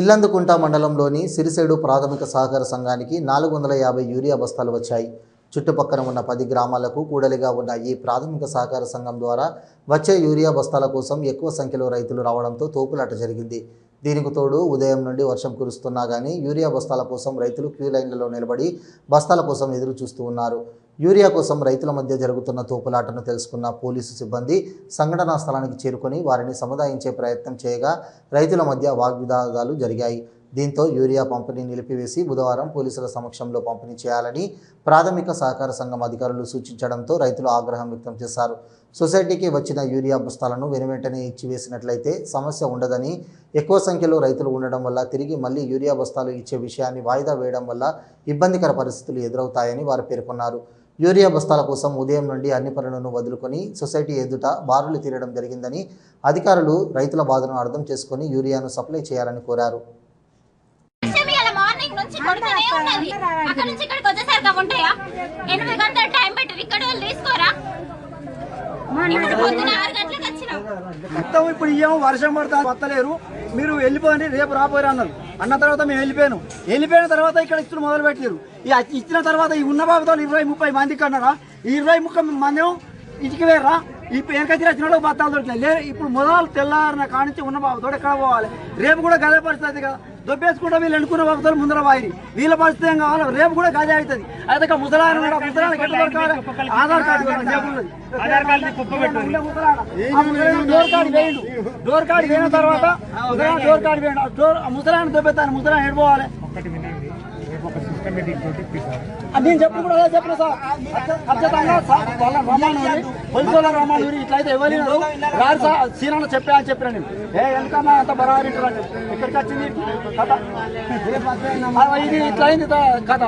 ఇల్లందుకుంట మండలంలోని సిరిసేడు ప్రాథమిక సహకార సంఘానికి నాలుగు వందల యాభై యూరియా బస్తాలు వచ్చాయి. చుట్టుపక్కల ఉన్న పది గ్రామాలకు కూడలిగా ఉన్న ఈ ప్రాథమిక సహకార సంఘం ద్వారా వచ్చే యూరియా బస్తాల కోసం ఎక్కువ సంఖ్యలో రైతులు రావడంతో తోపులాట జరిగింది. దీనికి తోడు ఉదయం నుండి వర్షం కురుస్తున్నా కానీ యూరియా బస్తాల కోసం రైతులు క్యూ లైన్లలో నిలబడి బస్తాల కోసం ఎదురు చూస్తూ ఉన్నారు. యూరియా కోసం రైతుల మధ్య జరుగుతున్న తోపులాటను తెలుసుకున్న పోలీసు సిబ్బంది సంఘటనా స్థలానికి చేరుకొని వారిని సముదాయించే ప్రయత్నం చేయగా రైతుల మధ్య వాగ్వివాదాలు జరిగాయి. దీంతో యూరియా పంపిణీ నిలిపివేసి బుధవారం పోలీసుల సమక్షంలో పంపిణీ చేయాలని ప్రాథమిక సహకార సంఘం అధికారులు సూచించడంతో రైతులు ఆగ్రహం వ్యక్తం చేశారు. సొసైటీకి వచ్చిన యూరియా బస్తాలను వెనువెంటనే ఇచ్చివేసినట్లయితే సమస్య ఉండదని ఎక్కువ సంఖ్యలో రైతులు ఉండడం వల్ల తిరిగి మళ్ళీ యూరియా బస్తాలు ఇచ్చే విషయాన్ని వాయిదా వేయడం వల్ల ఇబ్బందికర పరిస్థితులు ఎదురవుతాయని వారు పేర్కొన్నారు. యూరియా బస్తాల కోసం ఉదయం నుండి అన్ని పనులను వదులుకొని సొసైటీ ఎదుట బారులు తీరడం జరిగిందని అధికారులు రైతుల బాధను అర్థం చేసుకొని యూరియాను సప్లై చేయాలని కోరారు. విషయం ఇవాళ మార్నింగ్ నుంచి కొడుతూనే ఉన్నది. అక్కడ నుంచి ఇక్కడికి వచ్చేసరికి ఉంటాయా? ఎనిమిది గంటల టైం పెట్టి ఇక్కడ వాళ్ళు తీసుకోరా? ఇప్పుడు పొద్దున ఆరు గంటలకు వచ్చినాం మొత్తం ఇప్పుడు ఇయ్యం వర్షం పడతా వస్తలేరు. మీరు వెళ్ళిపోండి రేపు రాపోయారు అన్నారు. అన్న తర్వాత మేము వెళ్ళిపోయాను. వెళ్ళిపోయిన తర్వాత ఇక్కడ ఇచ్చిన మొదలు పెట్టారు ఈ ఇచ్చిన తర్వాత ఈ ఉన్న బాబుతో ఇరవై ముప్పై మందికి అన్నారా? ఈ ఇరవై ముప్పై మంది ఇంటికి వేరా ఇప్పుడు వెనకచ్చి వచ్చిన వాళ్ళకి బత్తాలు దొరికినాయి. లేదు ఇప్పుడు మొదలు తెల్లారిన కానించి ఉన్న బాబుతో ఎక్కడ పోవాలి? రేపు కూడా గదే పరిస్థితి కదా. దొబ్బేసుకుంటే వీళ్ళు ఎన్నుకున్న బాబుతో ముందర వాయి వీళ్ళ పరిస్థితి ఏం కావాలి రేపు కూడా గదే అవుతుంది. అయితే ముసలాయన ఆధార్ కార్డు డోర్ కార్డు వేయండు. డోర్ కార్డు వేయిన తర్వాత ముసలాయన దొబ్బెత్తాను ముసలాయన ఎడిపోవాలి నేను చెప్పిన కూడా అదే చెప్పిన సార్. ఖచ్చితంగా సార్ వాళ్ళ రమానూరి పొలిసోల రమానూరి ఇట్లయితే ఎవరు రారు సార్ సీనాలు చెప్పా అని చెప్పిన నేను. ఏ అంత బరాబరి ఇక్కడికి వచ్చింది? కథ. ఇది ఇట్లయింది కథ.